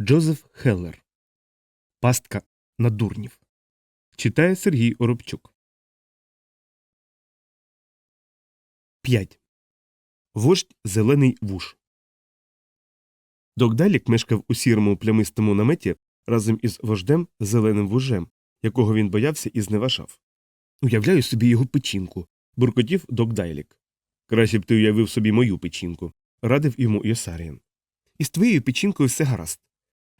Джозеф Хеллер. Пастка на дурнів. Читає Сергій Оробчук. 5. Вождь Зелений вуш. Догдалік мешкав у сірому плямистому наметі разом із вождем Зеленим вужем, якого він боявся і зневажав. Уявляю собі його печінку, буркотів Догдайлік. Краще б ти уявив собі мою печінку, радив йому Йосаріан. Із твоєю печінкою все гаразд.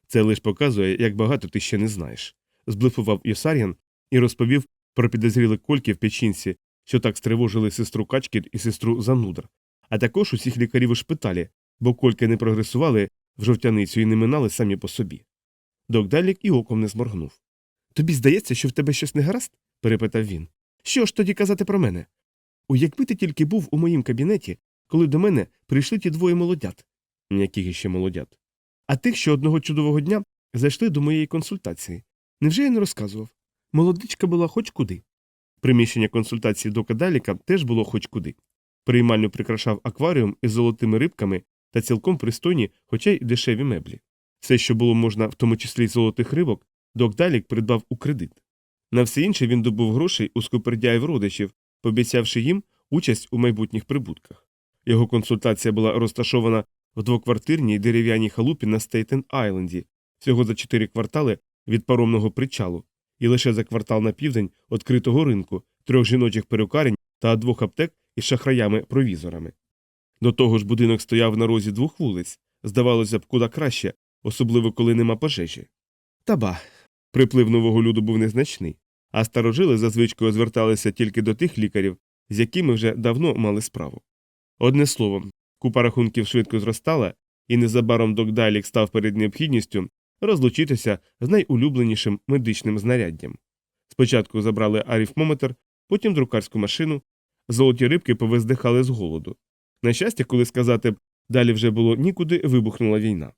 Це лише показує, як багато ти ще не знаєш, зблифував Йосаріан і розповів про підозріли кольки в печінці, що так стривожили сестру Качкір і сестру Занудр, а також усіх лікарів у шпиталі, бо кольки не прогресували в жовтяницю і не минали самі по собі. Догдалік і оком не зморгнув. Тобі здається, що в тебе щось не гаразд? перепитав він. Що ж тоді казати про мене? У якби ти тільки був у моїм кабінеті, коли до мене прийшли ті двоє молодят. Яких іще молодят? А тих, що одного чудового дня зайшли до моєї консультації. Невже я не розказував? Молодичка була хоч куди. Приміщення консультації до Кадаліка теж було хоч куди. Приймальню прикрашав акваріум із золотими рибками та цілком пристойні, хоча й дешеві меблі. Все, що було можна, в тому числі й золотих рибок, Докдалік придбав у кредит. На все інше він добув грошей у скупердяїв родичів, пообіцявши їм участь у майбутніх прибутках. Його консультація була розташована в двоквартирній дерев'яній халупі на Стейтен Айленді, всього за чотири квартали від паромного причалу, і лише за квартал на південь відкритого ринку, трьох жіночих перукарень та двох аптек із шахраями-провізорами. До того ж, будинок стояв на розі двох вулиць, здавалося б, куди краще, особливо коли нема пожежі. Та ба. Приплив нового люду був незначний, а старожили за звичкою зверталися тільки до тих лікарів, з якими вже давно мали справу. Одне слово, купа рахунків швидко зростала, і незабаром Докдайлік став перед необхідністю розлучитися з найулюбленішим медичним знаряддям. Спочатку забрали арифмометр, потім друкарську машину, золоті рибки повиздихали з голоду. На щастя, коли сказати б, далі вже було нікуди вибухнула війна.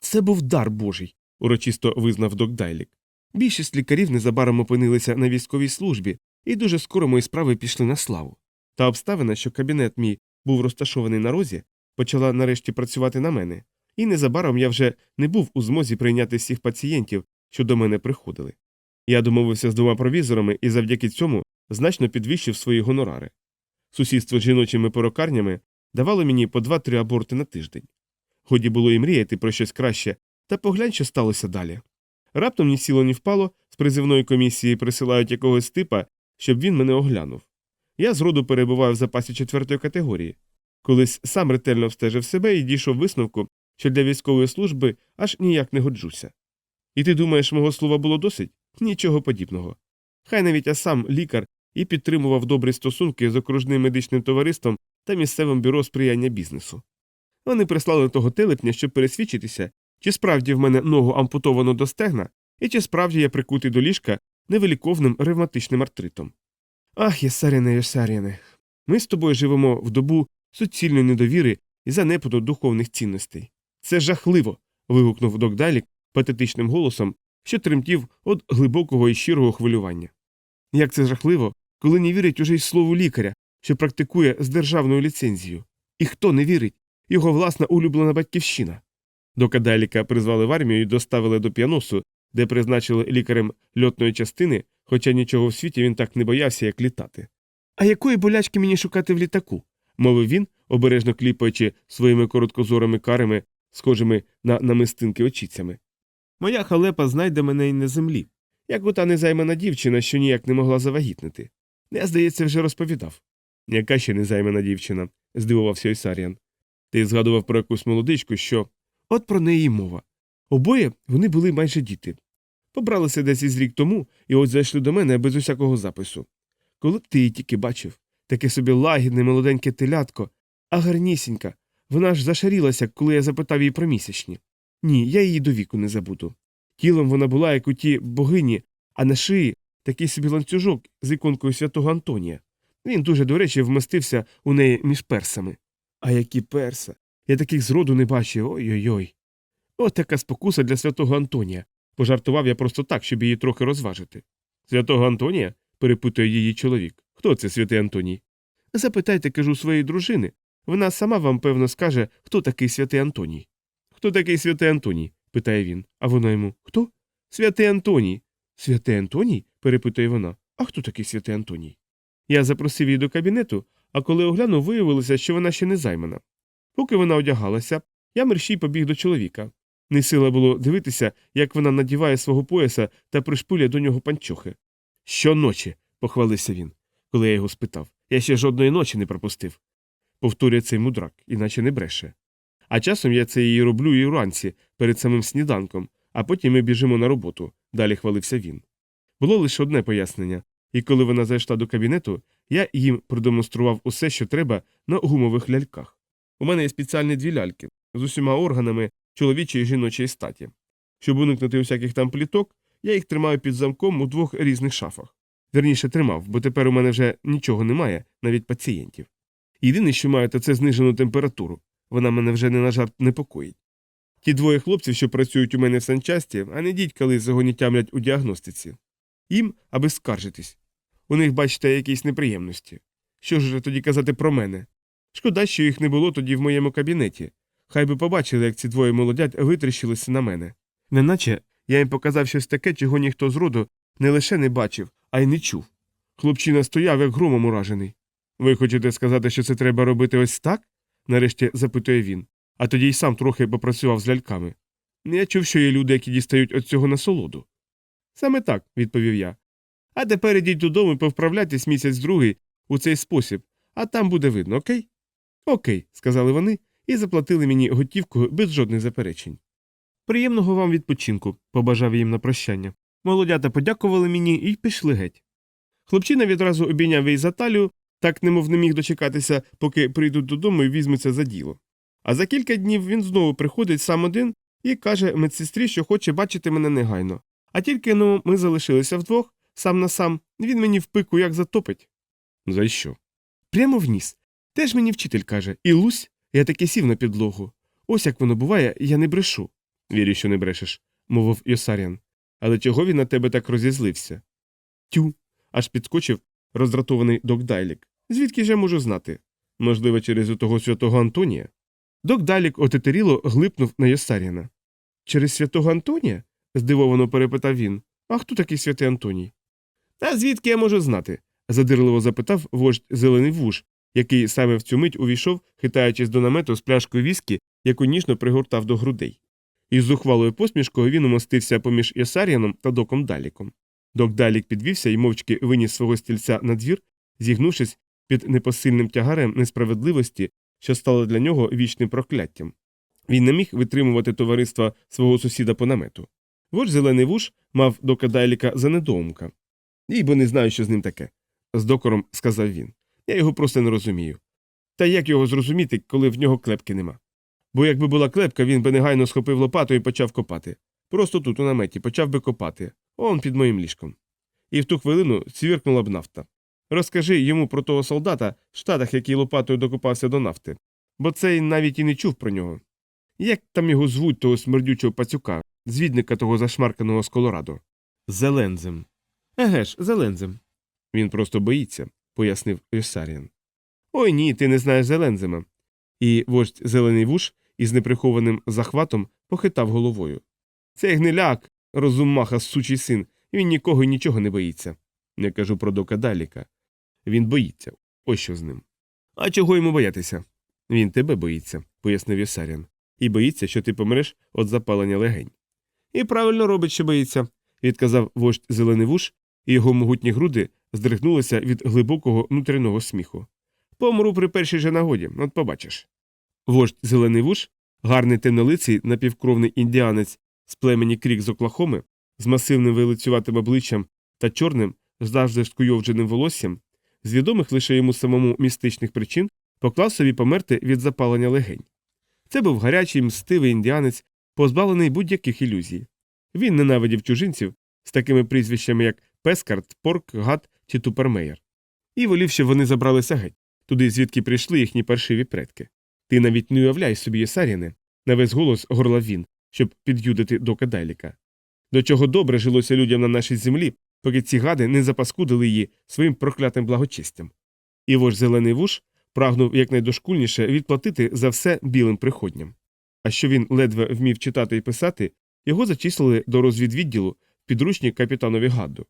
Це був дар Божий, урочисто визнав Докдайлік. Більшість лікарів незабаром опинилися на військовій службі, і дуже скоро мої справи пішли на славу. Та обставина, що кабінет мій був розташований на розі, почала нарешті працювати на мене, і незабаром я вже не був у змозі прийняти всіх пацієнтів, що до мене приходили. Я домовився з двома провізорами і завдяки цьому значно підвищив свої гонорари. Сусідство з жіночими перукарнями давало мені по два-три аборти на тиждень. Годі було і мріяти про щось краще, та поглянь, що сталося далі. Раптом ні сіло, ні впало, з призивної комісії присилають якогось типа, щоб він мене оглянув. Я зроду перебуваю в запасі четвертої категорії. Колись сам ретельно встежив себе і дійшов висновку, що для військової служби аж ніяк не годжуся. І ти думаєш, мого слова було досить? Нічого подібного. Хай навіть я сам лікар і підтримував добрі стосунки з окружним медичним товариством та місцевим бюро сприяння бізнесу. Вони прислали того телепня, щоб пересвідчитися, чи справді в мене ногу ампутовано до стегна, і чи справді я прикутий до ліжка невиліковним ревматичним артритом. Ах, Єсаріне, Єсаріне, ми з тобою живемо в добу суцільної недовіри і занепаду духовних цінностей. Це жахливо. вигукнув Докдалік патетичним голосом, що тремтів від глибокого і щирого хвилювання. Як це жахливо, коли не вірить уже й слову лікаря, що практикує з державною ліцензією. І хто не вірить? Його власна улюблена батьківщина. До Кадаліка призвали в армію і доставили до п'яносу, де призначили лікарем льотної частини, хоча нічого в світі він так не боявся, як літати. А якої болячки мені шукати в літаку? мовив він, обережно кліпаючи своїми короткозорими карами, схожими на намистинки очіцями. Моя халепа знайде мене й на землі, як ота незаймана дівчина, що ніяк не могла завагітнити. Я, здається, вже розповідав. Яка ще незаймана дівчина? здивувався Ісаріан. Ти згадував про якусь молодичку, що. От про неї мова. Обоє вони були майже діти. Побралися десь із рік тому і от зайшли до мене без усякого запису. Коли б ти її тільки бачив, таке собі лагідне, молоденьке телятко, а гарнісінька. Вона ж зашарілася, коли я запитав її про місячні. Ні, я її до віку не забуду. Тілом вона була, як у ті богині, а на шиї такий собі ланцюжок з іконкою святого Антонія. Він дуже, до речі, вмостився у неї між персами. А які перса? Я таких зроду не бачив. Ой-ой. ой От така спокуса для святого Антонія. Пожартував я просто так, щоб її трохи розважити. Святого Антонія? перепитує її чоловік. Хто це святий Антоній? Запитайте, кажу, своєї дружини. Вона сама вам, певно, скаже, хто такий святий Антоній. Хто такий святий Антоній? питає він. А вона йому Хто? Святий Антоній. Святий Антоній? перепитує вона. А хто такий святий Антоній? Я запросив її до кабінету, а коли оглянув, виявилося, що вона ще не займана. Поки вона одягалася, я мерщій побіг до чоловіка. Не сила було дивитися, як вона надіває свого пояса та пришпуляє до нього панчохи. Щоночі, похвалився він, коли я його спитав. Я ще жодної ночі не пропустив. Повторює цей мудрак, іначе не бреше. А часом я це її роблю і вранці, перед самим сніданком, а потім ми біжимо на роботу, далі хвалився він. Було лише одне пояснення, і коли вона зайшла до кабінету, я їм продемонстрував усе, що треба, на гумових ляльках. У мене є спеціальні дві ляльки з усіма органами чоловічої і жіночої статі. Щоб уникнути усяких там пліток, я їх тримаю під замком у двох різних шафах. Верніше тримав, бо тепер у мене вже нічого немає, навіть пацієнтів. Єдине, що маю, то це знижену температуру. Вона мене вже не на жарт непокоїть. Ті двоє хлопців, що працюють у мене в санчасті, а не дідька лисого тямлять у діагностиці. Їм, аби скаржитись. У них, бачите, якісь неприємності. Що ж тоді казати про мене? Шкода, що їх не було тоді в моєму кабінеті. Хай би побачили, як ці двоє молодят витріщилися на мене. Неначе я їм показав щось таке, чого ніхто з роду не лише не бачив, а й не чув. Хлопчина стояв, як громом уражений. Ви хочете сказати, що це треба робити ось так? нарешті запитує він, а тоді й сам трохи попрацював з ляльками. Я чув, що є люди, які дістають від цього насолоду. Саме так, відповів я. А тепер ідіть додому і повправляйтесь місяць другий у цей спосіб, а там буде видно, окей? Окей, сказали вони і заплатили мені готівкою без жодних заперечень. Приємного вам відпочинку, побажав їм на прощання. Молодята подякували мені і пішли геть. Хлопчина відразу обійняв її за талію, так немов не міг дочекатися, поки прийдуть додому і візьмуться за діло. А за кілька днів він знову приходить сам один і каже медсестрі, що хоче бачити мене негайно. А тільки ну, ми залишилися вдвох, сам на сам, він мені в пику як затопить. За що? Прямо в ніс. Теж мені вчитель каже І Лусь, я таки сів на підлогу. Ось як воно буває, я не брешу. Вірю, що не брешеш, мовив Йосарян. Але чого він на тебе так розізлився? Тю. аж підскочив роздратований док Дайлік. Звідки ж я можу знати? Можливо, через того святого Антонія? Док Дайлік отетеріло глипнув на Йосаряна. Через святого Антонія? здивовано перепитав він. А хто такий святий Антоній? Та звідки я можу знати? задирливо запитав вождь зелений вуж, який саме в цю мить увійшов, хитаючись до намету з пляшкою віскі, яку ніжно пригортав до грудей. Із зухвалою посмішкою він умостився поміж Єсаріаном та доком Даліком. Док Далік підвівся і мовчки виніс свого стільця на двір, зігнувшись під непосильним тягарем несправедливості, що стало для нього вічним прокляттям. Він не міг витримувати товариства свого сусіда по намету. Вож зелений вуш мав дока Дайліка за недоумка. Їй бо не знаю, що з ним таке, з докором сказав він. Я його просто не розумію. Та як його зрозуміти, коли в нього клепки нема? Бо якби була клепка, він би негайно схопив лопату і почав копати. Просто тут, у наметі, почав би копати, он під моїм ліжком. І в ту хвилину цвіркнула б нафта. Розкажи йому про того солдата в штатах, який лопатою докопався до нафти, бо цей навіть і не чув про нього. Як там його звуть того смердючого пацюка, звідника того зашмарканого з Колорадо? Зелензем. Еге ж, Зелензем. Він просто боїться, пояснив Йосаріан. Ой ні, ти не знаєш Зелензема. І вождь зелений вуш із неприхованим захватом похитав головою. Цей гниляк, розумаха, сучий син, він нікого і нічого не боїться. Не кажу про дока Даліка. Він боїться. Ось що з ним. А чого йому боятися? Він тебе боїться, пояснив Йосарян. І боїться, що ти помреш від запалення легень. І правильно робить, що боїться, відказав вождь зелений вуш, і його могутні груди здригнулися від глибокого внутрішнього сміху. Помру при першій же нагоді, от побачиш. Вождь зелений вуш, гарний темнолиций напівкровний індіанець з племені крік з Оклахоми, з масивним вилицюватим обличчям та чорним, завжди скуйовдженим волоссям, з відомих лише йому самому містичних причин, поклав собі померти від запалення легень. Це був гарячий, мстивий індіанець, позбавлений будь-яких ілюзій. Він ненавидів чужинців з такими прізвищами, як Пескарт, Порк, Гат чи Тупермеєр. І волів, щоб вони забралися геть, туди, звідки прийшли їхні паршиві предки. Ти навіть не уявляй собі, Єсаріне, на весь голос горлав він, щоб під'юдити до Кадайліка. До чого добре жилося людям на нашій землі, поки ці гади не запаскудили її своїм проклятим благочестям. І вож зелений вуш прагнув якнайдошкульніше відплатити за все білим приходням. А що він ледве вмів читати і писати, Його зачислили до розвідвідділу в підручник капітанові Гадду.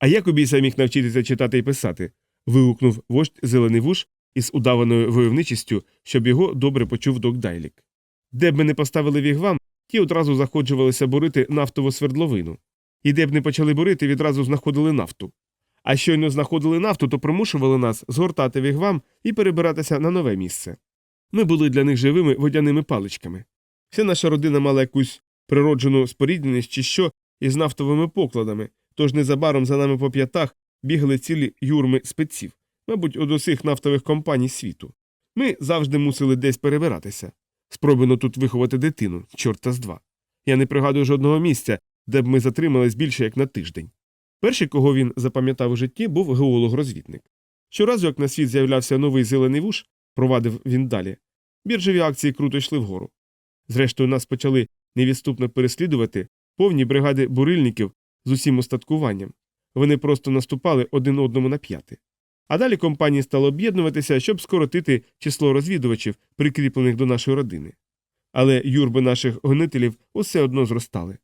А як обійся міг навчитися читати і писати? вигукнув вождь зелений вуш із удаваною войовничістю, щоб його добре почув док Дайлік. Де б ми не поставили вігвам, ті одразу заходжувалися бурити нафтову свердловину. І де б не почали бурити, відразу знаходили нафту. А щойно знаходили нафту, то примушували нас згортати вігвам і перебиратися на нове місце. Ми були для них живими водяними паличками. Вся наша родина мала якусь природжену спорідненість чи що із нафтовими покладами, тож незабаром за нами по п'ятах бігли цілі юрми спеців, мабуть, од усіх нафтових компаній світу. Ми завжди мусили десь перебиратися. Спробуємо тут виховати дитину, чорта з два. Я не пригадую жодного місця, де б ми затримались більше як на тиждень. Перший, кого він запам'ятав у житті, був геолог-розвідник. Щоразу, як на світ з'являвся новий зелений вуш, провадив він далі, біржеві акції круто йшли вгору. Зрештою, нас почали невідступно переслідувати повні бригади бурильників з усім устаткуванням. Вони просто наступали один одному на п'яти. А далі компанії стали об'єднуватися, щоб скоротити число розвідувачів, прикріплених до нашої родини. Але юрби наших гонителів усе одно зростали.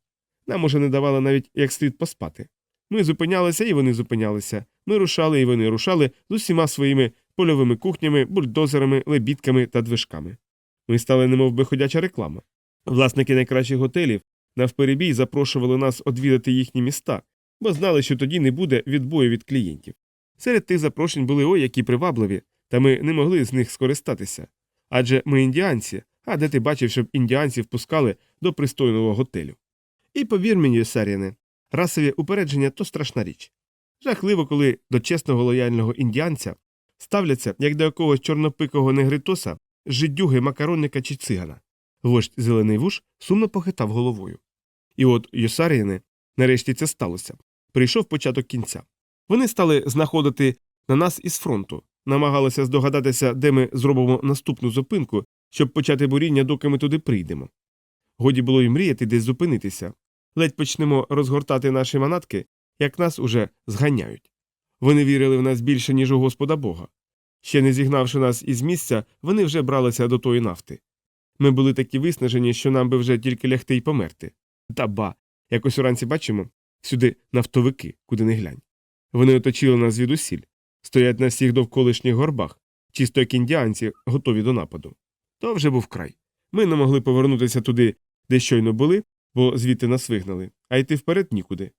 Нам уже не давали навіть як слід поспати. Ми зупинялися, і вони зупинялися. Ми рушали, і вони рушали з усіма своїми польовими кухнями, бульдозерами, лебідками та движками. Ми стали немов би ходяча реклама. Власники найкращих готелів навперебій запрошували нас одвідати їхні міста, бо знали, що тоді не буде відбою від клієнтів. Серед тих запрошень були ой, які привабливі, та ми не могли з них скористатися. Адже ми індіанці, а де ти бачив, щоб індіанців пускали до пристойного готелю. І повір мені, Саріне, расові упередження то страшна річ. Жахливо, коли до чесного лояльного індіанця ставляться, як до якогось чорнопикого негритоса, жидюги, макаронника чи цигана. Вождь зелений вуш сумно похитав головою. І от Йосаріни, нарешті це сталося. Прийшов початок кінця. Вони стали знаходити на нас із фронту, намагалися здогадатися, де ми зробимо наступну зупинку, щоб почати буріння, доки ми туди прийдемо. Годі було й мріяти десь зупинитися. Ледь почнемо розгортати наші манатки, як нас уже зганяють. Вони вірили в нас більше, ніж у Господа Бога. Ще не зігнавши нас із місця, вони вже бралися до тої нафти. Ми були такі виснажені, що нам би вже тільки лягти й померти. Та ба, якось уранці бачимо сюди нафтовики, куди не глянь. Вони оточили нас звідусіль, стоять на всіх довколишніх горбах, чисто як індіанці, готові до нападу. То вже був край. Ми не могли повернутися туди, де щойно були, бо звідти нас вигнали, а йти вперед нікуди.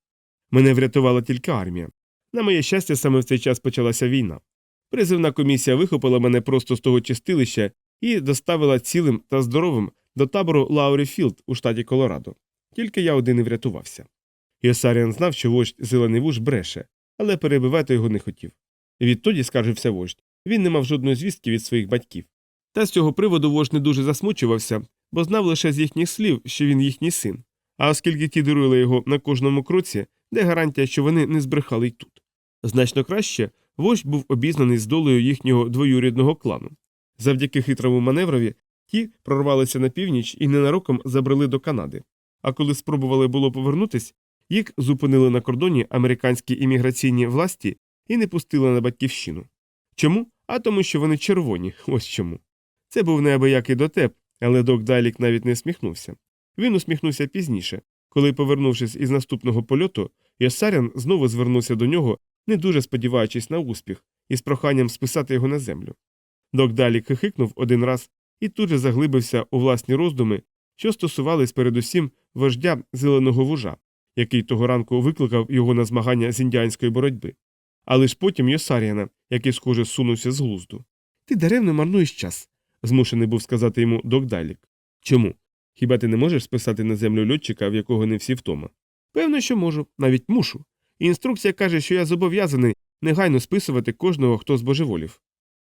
Мене врятувала тільки армія. На моє щастя, саме в цей час почалася війна. Призивна комісія вихопила мене просто з того чистилища і доставила цілим та здоровим до табору Лаурі Філд у штаті Колорадо. Тільки я один і врятувався. Йосаріан знав, що вождь зелений вуш бреше, але перебивати його не хотів. Відтоді, скаржився вождь, він не мав жодної звістки від своїх батьків. Та з цього приводу вождь не дуже засмучувався, бо знав лише з їхніх слів, що він їхній син. А оскільки ті дарули його на кожному кроці, де гарантія, що вони не збрехали й тут. Значно краще вождь був обізнаний з долею їхнього двоюрідного клану. Завдяки хитрому маневрові ті прорвалися на північ і ненароком забрели до Канади. А коли спробували було повернутись, їх зупинили на кордоні американські імміграційні власті і не пустили на батьківщину. Чому? А тому, що вони червоні, ось чому. Це був неабиякий дотеп, але док Дайлік навіть не сміхнувся. Він усміхнувся пізніше, коли, повернувшись із наступного польоту, Йосарян знову звернувся до нього, не дуже сподіваючись на успіх, із проханням списати його на землю. Док Дайлік хихикнув один раз і тут же заглибився у власні роздуми, що стосувались передусім вождя зеленого вужа, який того ранку викликав його на змагання з індіанської боротьби. Але ж потім Йосаріана, який, схоже, сунувся з глузду. Ти даремно марнуєш час, змушений був сказати йому док Дайлік. Чому? Хіба ти не можеш списати на землю льотчика, в якого не всі втома? Певно, що можу, навіть мушу. Інструкція каже, що я зобов'язаний негайно списувати кожного, хто збожеволів.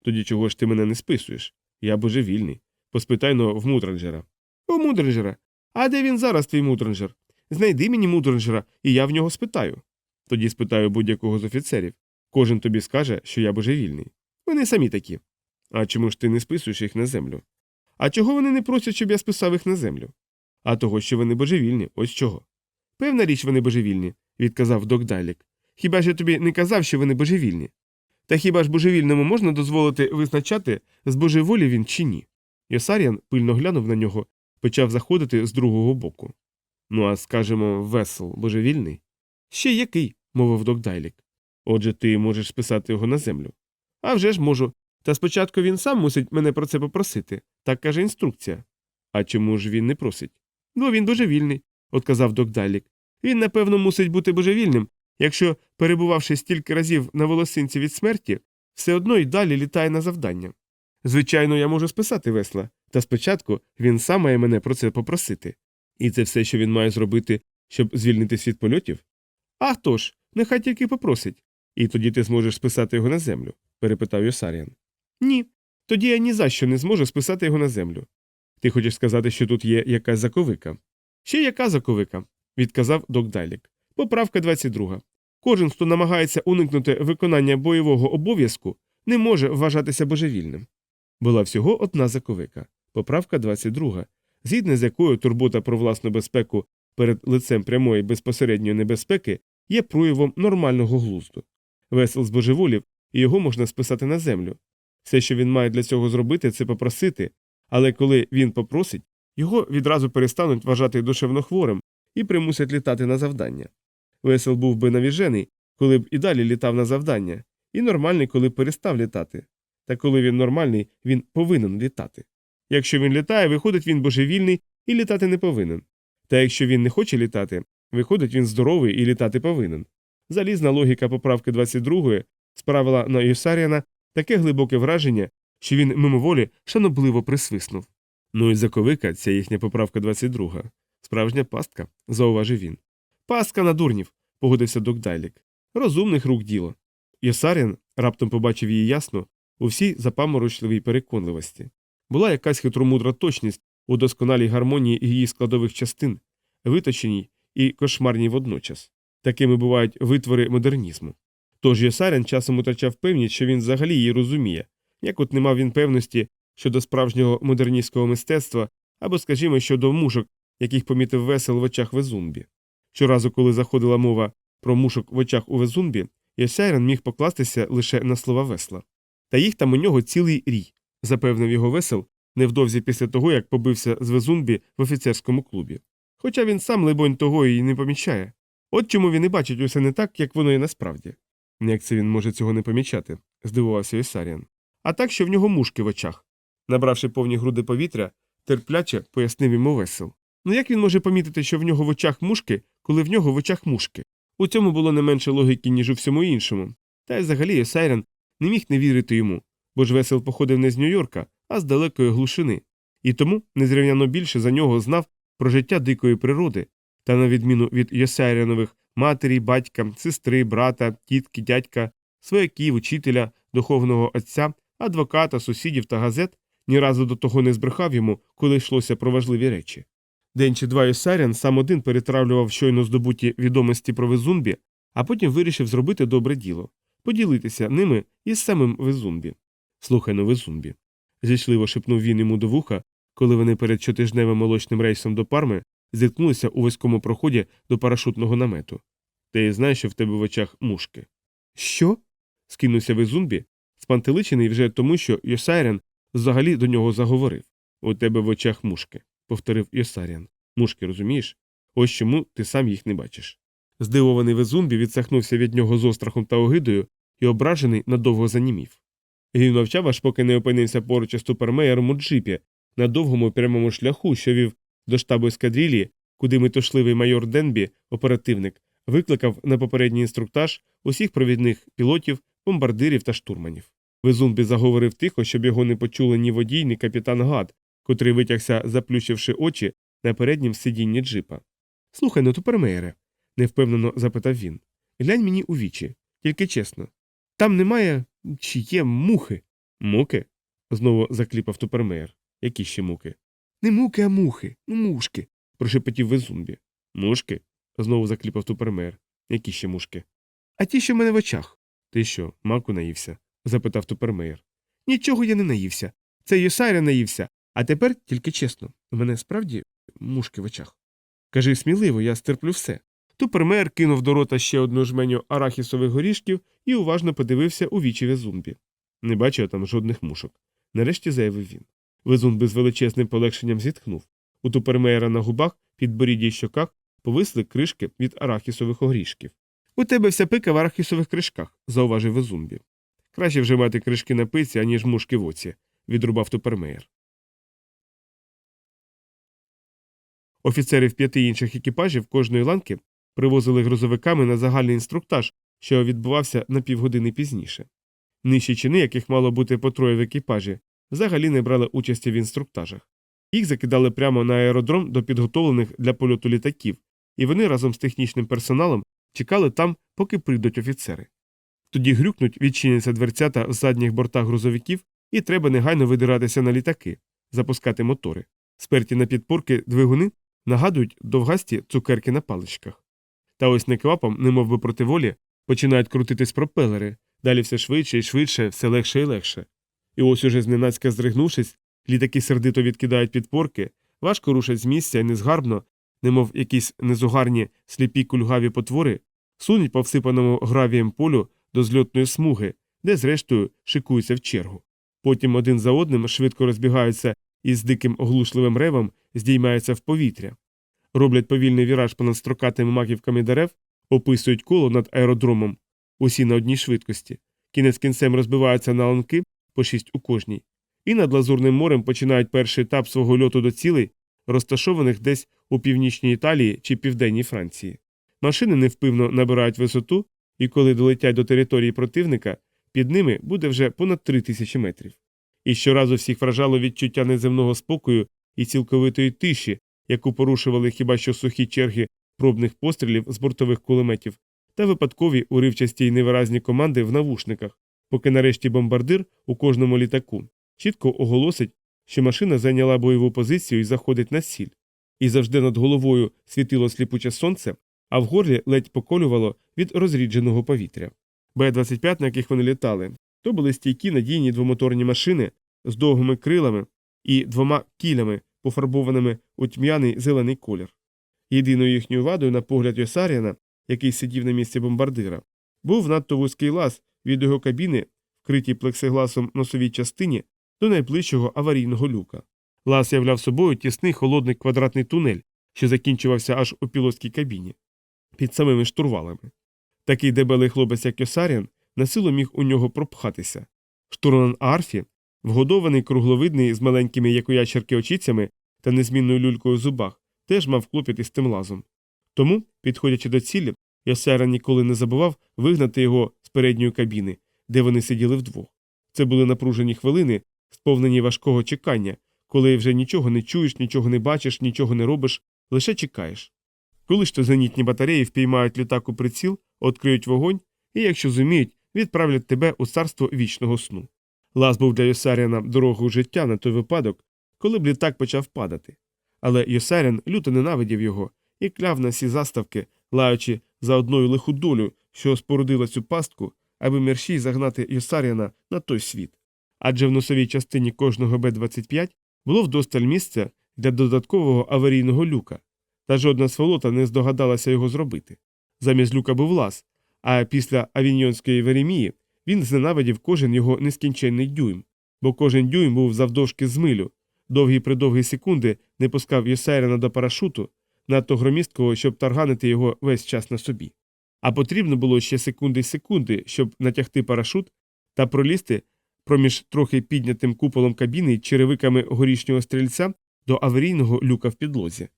Тоді чого ж ти мене не списуєш? Я божевільний. Поспитайно в Мудранджера. У Мудранджера. А де він зараз, твій Мудранджер? Знайди мені Мудранджера, і я в нього спитаю. Тоді спитаю будь-якого з офіцерів. Кожен тобі скаже, що я божевільний. Вони самі такі. А чому ж ти не списуєш їх на землю? А чого вони не просять, щоб я списав їх на землю? А того, що вони божевільні, ось чого. Певна річ, вони божевільні, відказав док Дайлік. Хіба ж я тобі не казав, що вони божевільні? Та хіба ж божевільному можна дозволити визначати, з божеволі він чи ні? Йосаріан пильно глянув на нього, почав заходити з другого боку. Ну, а скажемо, весел, божевільний? Ще який, мовив Докдайлік. Отже, ти можеш списати його на землю. «А вже ж можу. Та спочатку він сам мусить мене про це попросити, так каже інструкція. А чому ж він не просить? Бо він божевільний, отказав Докдайлік. Він, напевно, мусить бути божевільним, якщо, перебувавши стільки разів на волосинці від смерті, все одно й далі літає на завдання. Звичайно, я можу списати весла, та спочатку він сам має мене про це попросити. І це все, що він має зробити, щоб звільнитись від польотів? А хто ж, нехай тільки попросить. І тоді ти зможеш списати його на землю? перепитав Йосаріан. Ні. Тоді я ні за що не зможу списати його на землю. Ти хочеш сказати, що тут є якась заковика? Ще яка заковика? відказав Докдайлік. Поправка 22. Кожен, хто намагається уникнути виконання бойового обов'язку, не може вважатися божевільним. Була всього одна заковика. Поправка 22, згідно з якою турбота про власну безпеку перед лицем прямої безпосередньої небезпеки є проявом нормального глузду. Весел збожеволів, і його можна списати на землю. Все, що він має для цього зробити, це попросити, але коли він попросить, його відразу перестануть вважати душевнохворим і примусять літати на завдання. Весел був би навіжений, коли б і далі літав на завдання, і нормальний, коли перестав літати. Та коли він нормальний, він повинен літати. Якщо він літає, виходить він божевільний і літати не повинен. Та якщо він не хоче літати, виходить він здоровий і літати повинен. Залізна логіка поправки 22 справила на Юсаріана таке глибоке враження, що він мимоволі шанобливо присвиснув. Ну і заковика, ця їхня поправка 22. Справжня пастка, зауважив він. Пастка на дурнів, погодився Докдайлік. Розумних рук діло. Йосаріан раптом побачив її ясно у всій запаморочливій переконливості. Була якась хитромудра точність у досконалій гармонії її складових частин, виточеній і кошмарній водночас. Такими бувають витвори модернізму. Тож Йосарян часом утрачав певність, що він взагалі її розуміє, як от не мав він певності щодо справжнього модерністського мистецтва або, скажімо, щодо мушок, яких помітив весел в очах Везумбі. Щоразу, коли заходила мова про мушок в очах у Везумбі, Йосарян міг покластися лише на слова весла. Та їх там у нього цілий рій, запевнив його весел невдовзі після того, як побився з Везумбі в офіцерському клубі. Хоча він сам, либонь, того і не помічає. От чому він і бачить усе не так, як воно і насправді. Як це він може цього не помічати? здивувався Ісаріан. А так, що в нього мушки в очах. Набравши повні груди повітря, терпляче пояснив йому весел. Ну як він може помітити, що в нього в очах мушки, коли в нього в очах мушки? У цьому було не менше логіки, ніж у всьому іншому. Та й взагалі Ісайрен не міг не вірити йому, бо ж весел походив не з Нью-Йорка, а з далекої глушини, і тому незрівняно більше за нього знав про життя дикої природи, та, на відміну від Йосайренових матері, батька, сестри, брата, тітки, дядька, свояків, учителя, духовного отця, адвоката, сусідів та газет, ні разу до того не збрехав йому, коли йшлося про важливі речі. День чи два Йосарян сам один перетравлював щойно здобуті відомості про Везумбі, а потім вирішив зробити добре діло поділитися ними із самим Везумбі. Слухай ну, Везумбі. зійшливо шепнув він йому до вуха, коли вони перед щотижневим молочним рейсом до парми зіткнулися у вузькому проході до парашутного намету. Ти знаєш, що в тебе в очах мушки. Що? скинувся Везумбі, спантеличений вже тому, що Йосайрен взагалі до нього заговорив. У тебе в очах мушки, повторив Йосаріан. Мушки, розумієш? Ось чому ти сам їх не бачиш. Здивований Везумбі відсахнувся від нього з острахом та огидою і ображений надовго занімів. Він мовчав, аж поки не опинився поруч із супермеєром у джипі на довгому прямому шляху, що вів до штабу ескадрилії, куди метушливий майор Денбі, оперативник, викликав на попередній інструктаж усіх провідних пілотів, бомбардирів та штурманів. Везумбі заговорив тихо, щоб його не почули ні водій, ні капітан Гад, котрий витягся, заплющивши очі на переднім сидінні джипа. Слухай, ну тупермеєре, невпевнено запитав він. Глянь мені у вічі, тільки чесно. Там немає чи є мухи. Муки? знову закліпав тупермеєр. Які ще муки? Не муки, а мухи. Ну, мушки. прошепотів Везумбі. Мушки? знову закліпав тупермеєр. Які ще мушки? А ті, що в мене в очах. Ти що, маку наївся? запитав тупермеєр. Нічого я не наївся. Це Йосайра наївся. А тепер тільки чесно, у мене справді мушки в очах. Кажи сміливо, я стерплю все. Тупермеєр кинув до рота ще одну жменю арахісових горішків і уважно подивився у вічі Везумбі. Не бачив там жодних мушок. Нарешті заявив він. Везун з величезним полегшенням зітхнув. У тупермеєра на губах, підборідді й щоках повисли кришки від арахісових огрішків. У тебе вся пика в арахісових кришках, зауважив Везумбі. Краще вже мати кришки на пиці, аніж мушки в оці, відрубав Тупермеєр. Офіцери в п'яти інших екіпажів кожної ланки привозили грузовиками на загальний інструктаж, що відбувався на півгодини пізніше. Нижчі чини, яких мало бути по троє в екіпажі, взагалі не брали участі в інструктажах. Їх закидали прямо на аеродром до підготовлених для польоту літаків, і вони разом з технічним персоналом чекали там, поки прийдуть офіцери. Тоді грюкнуть, відчиняться дверцята в задніх бортах грузовиків, і треба негайно видиратися на літаки, запускати мотори. Сперті на підпорки двигуни нагадують довгасті цукерки на паличках. Та ось неквапом, немов би проти волі, починають крутитись пропелери, далі все швидше і швидше, все легше і легше. І ось уже зненацька здригнувшись, літаки сердито відкидають підпорки, важко рушать з місця і незгарбно, немов якісь незугарні сліпі кульгаві потвори, сунуть по всипаному гравієм полю до зльотної смуги, де, зрештою, шикуються в чергу. Потім один за одним швидко розбігаються і з диким оглушливим ревом здіймаються в повітря, роблять повільний віраж понад строкатими маківками дерев, описують коло над аеродромом, усі на одній швидкості, кінець кінцем розбиваються на ланки по шість у кожній, і над Лазурним морем починають перший етап свого льоту до цілей, розташованих десь у північній Італії чи південній Франції. Машини невпивно набирають висоту, і коли долетять до території противника, під ними буде вже понад три тисячі метрів. І щоразу всіх вражало відчуття неземного спокою і цілковитої тиші, яку порушували хіба що сухі черги пробних пострілів з бортових кулеметів, та випадкові уривчасті й невиразні команди в навушниках, поки нарешті бомбардир у кожному літаку чітко оголосить, що машина зайняла бойову позицію і заходить на сіль. І завжди над головою світило сліпуче сонце, а в горлі ледь поколювало від розрідженого повітря. Б-25, на яких вони літали, то були стійкі надійні двомоторні машини з довгими крилами і двома кілями, пофарбованими у тьмяний зелений колір. Єдиною їхньою вадою, на погляд Йосаріана, який сидів на місці бомбардира, був надто вузький лаз від його кабіни, вкритій плексигласом носовій частині, до найближчого аварійного люка. Лаз являв собою тісний холодний квадратний тунель, що закінчувався аж у пілотській кабіні, під самими штурвалами. Такий дебелий хлопець, як Йосаріан, на силу міг у нього пропхатися. Штурман Арфі, вгодований кругловидний з маленькими як очицями та незмінною люлькою в зубах, теж мав клопіт із тим лазом. Тому, підходячи до цілі, Йосаріан ніколи не забував вигнати його з передньої кабіни, де вони сиділи вдвох. Це були напружені хвилини, сповнені важкого чекання, коли вже нічого не чуєш, нічого не бачиш, нічого не робиш, лише чекаєш. Коли ж то зенітні батареї впіймають літак у приціл, відкриють вогонь і, якщо зуміють, відправлять тебе у царство вічного сну. Лаз був для Йосаріана дорогою життя на той випадок, коли б літак почав падати. Але Йосаріан люто ненавидів його і кляв на всі заставки, лаючи за одною лиху долю, що спорудила цю пастку, аби мерщій загнати Йосаріана на той світ. Адже в носовій частині кожного Б-25 було вдосталь місця для додаткового аварійного люка, та жодна сволота не здогадалася його зробити. Замість люка був лаз, а після авіньйонської Веремії він зненавидів кожен його нескінченний дюйм, бо кожен дюйм був завдовжки з милю, довгі придовгі секунди не пускав Йосайрена до парашуту, надто громісткого, щоб тарганити його весь час на собі. А потрібно було ще секунди й секунди, щоб натягти парашут та пролізти проміж трохи піднятим куполом кабіни черевиками горішнього стрільця до аварійного люка в підлозі.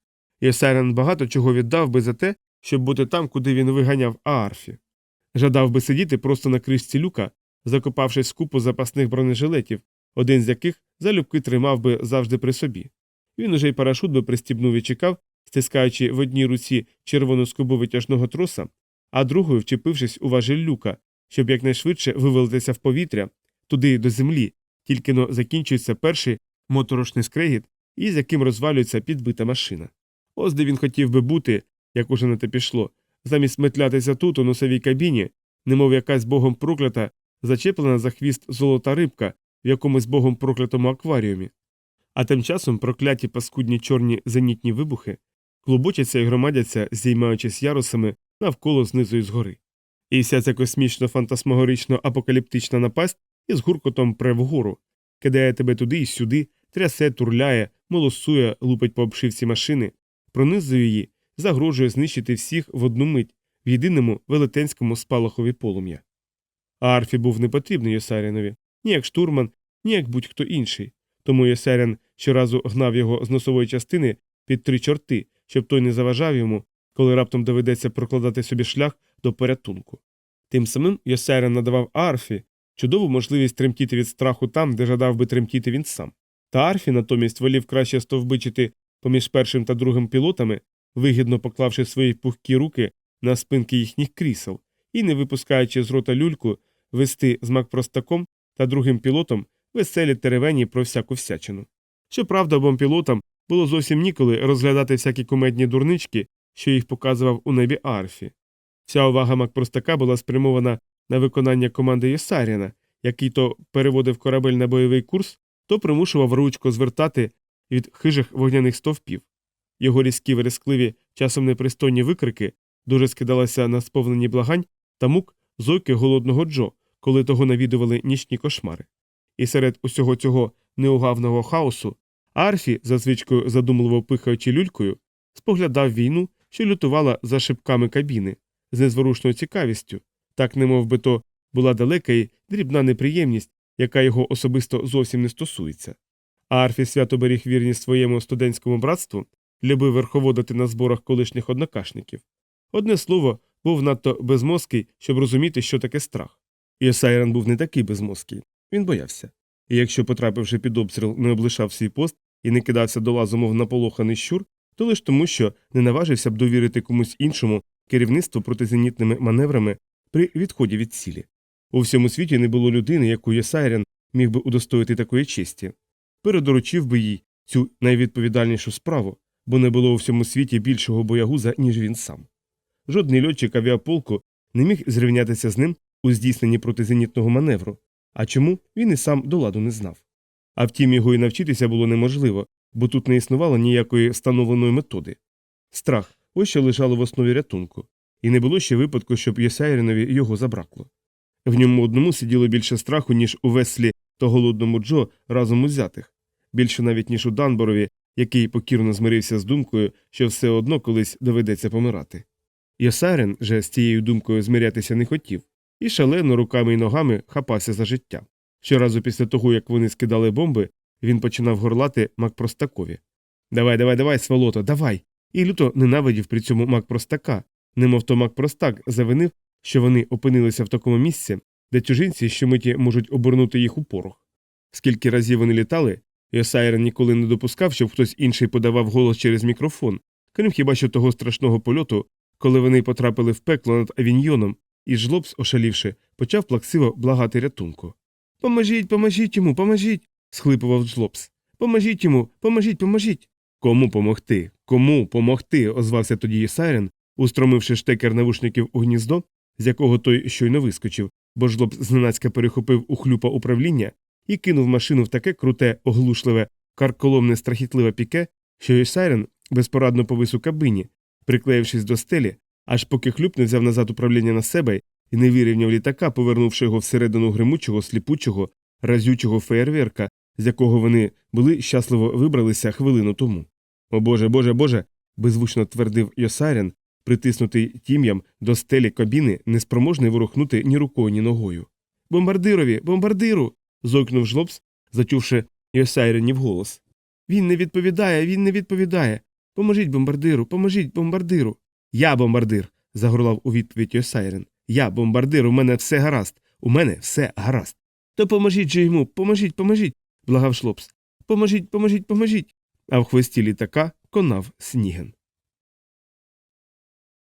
Йосайрен багато чого віддав би за те, щоб бути там, куди він виганяв Аарфі. Жадав би сидіти просто на кришці люка, закопавшись купу запасних бронежилетів, один з яких залюбки тримав би завжди при собі. Він уже й парашут би пристібнув і чекав, стискаючи в одній руці червону скобу витяжного троса, а другою вчепившись у важель люка, щоб якнайшвидше вивалитися в повітря, туди до землі, тільки но закінчується перший моторошний скрегіт, із яким розвалюється підбита машина. Ось де він хотів би бути, як уже на те пішло, замість метлятися тут, у носовій кабіні, немов якась богом проклята, зачеплена за хвіст золота рибка в якомусь богом проклятому акваріумі. А тим часом прокляті паскудні чорні зенітні вибухи клубочаться і громадяться, здіймаючись ярусами навколо знизу і згори. І вся ця космічно фантасмагорично апокаліптична напасть із гуркотом пре вгору, кидає тебе туди і сюди, трясе, турляє, молосує, лупить по обшивці машини, пронизує її, загрожує знищити всіх в одну мить в єдиному велетенському спалахові полум'я. А Арфі був не потрібний Йосарінові, ні як штурман, ні як будь-хто інший, тому Йосарін щоразу гнав його з носової частини під три чорти, щоб той не заважав йому, коли раптом доведеться прокладати собі шлях до порятунку. Тим самим Йосарін надавав Арфі чудову можливість тремтіти від страху там, де жадав би тремтіти він сам. Та Арфі натомість волів краще стовбичити поміж першим та другим пілотами, вигідно поклавши свої пухкі руки на спинки їхніх крісел і, не випускаючи з рота люльку, вести з макпростаком та другим пілотом веселі теревені про всяку всячину. Щоправда, обом пілотам було зовсім ніколи розглядати всякі кумедні дурнички, що їх показував у небі Арфі. Вся увага макпростака була спрямована на виконання команди Єсаріна, який то переводив корабель на бойовий курс, то примушував ручко звертати від хижих вогняних стовпів. Його різкі верескливі, часом непристойні викрики дуже скидалися на сповнені благань та мук зойки голодного Джо, коли того навідували нічні кошмари. І серед усього цього неугавного хаосу Арфі, за звичкою задумливо пихаючи люлькою, споглядав війну, що лютувала за шибками кабіни, з незворушною цікавістю, так немов би то була далека і дрібна неприємність, яка його особисто зовсім не стосується. А Арфі свято беріг вірність своєму студентському братству, любив верховодити на зборах колишніх однокашників. Одне слово, був надто безмозкий, щоб розуміти, що таке страх. І Сайрон був не такий безмозкий, він боявся. І якщо, потрапивши під обстріл, не облишав свій пост і не кидався до лазу, мов наполоханий щур, то лише тому, що не наважився б довірити комусь іншому керівництво протизенітними маневрами при відході від цілі. У всьому світі не було людини, яку Єсайрен міг би удостоїти такої честі. Передоручив би їй цю найвідповідальнішу справу, бо не було у всьому світі більшого боягуза, ніж він сам. Жодний льотчик авіаполку не міг зрівнятися з ним у здійсненні протизенітного маневру, а чому він і сам до ладу не знав. А втім, його і навчитися було неможливо, бо тут не існувало ніякої встановленої методи. Страх ось що лежало в основі рятунку, і не було ще випадку, щоб Єсайренові його забракло. В ньому одному сиділо більше страху, ніж у веслі та голодному Джо разом узятих, більше навіть ніж у Данборові, який покірно змирився з думкою, що все одно колись доведеться помирати. Йосарен же з цією думкою змирятися не хотів, і шалено руками й ногами хапався за життя. Щоразу після того, як вони скидали бомби, він починав горлати Макпростакові. Давай, давай, давай, сволото, давай. І люто ненавидів при цьому Макпростака, немов то Макпростак завинив, що вони опинилися в такому місці, де чужинці щомиті можуть обернути їх у порох. Скільки разів вони літали, Йосайрен ніколи не допускав, щоб хтось інший подавав голос через мікрофон, крім хіба що того страшного польоту, коли вони потрапили в пекло над авіньйоном, і жлобс, ошалівши, почав плаксиво благати рятунку. Поможіть, поможіть йому, поможіть. схлипував жлобс. Поможіть йому, поможіть, поможіть. Кому помогти? Кому помогти? озвався тоді Єсайрен, устромивши штекер навушників у гніздо, з якого той щойно вискочив, бо жлобс зненацька перехопив у хлюпа управління і кинув машину в таке круте, оглушливе, карколомне страхітливе піке, що Єсайрен безпорадно повис у кабині, приклеївшись до стелі, аж поки хлюп не взяв назад управління на себе і не вирівняв літака, повернувши його всередину гримучого, сліпучого, разючого феєрверка, з якого вони були щасливо вибралися хвилину тому. О Боже, Боже, Боже. беззвучно твердив Йосарян, притиснутий тім'ям до стелі кабіни, неспроможний ворухнути ні рукою, ні ногою. Бомбардирові, бомбардиру. Зойкнув жлобс, зачувши Йосайренів голос. Він не відповідає, він не відповідає. Поможіть бомбардиру, поможіть бомбардиру. Я бомбардир. загорлав у відповідь Йосайрен. Я бомбардир, у мене все гаразд, у мене все гаразд. То поможіть же йому, поможіть, поможіть, благав шлопс. Поможіть, поможіть, поможіть. А в хвості літака конав сніген.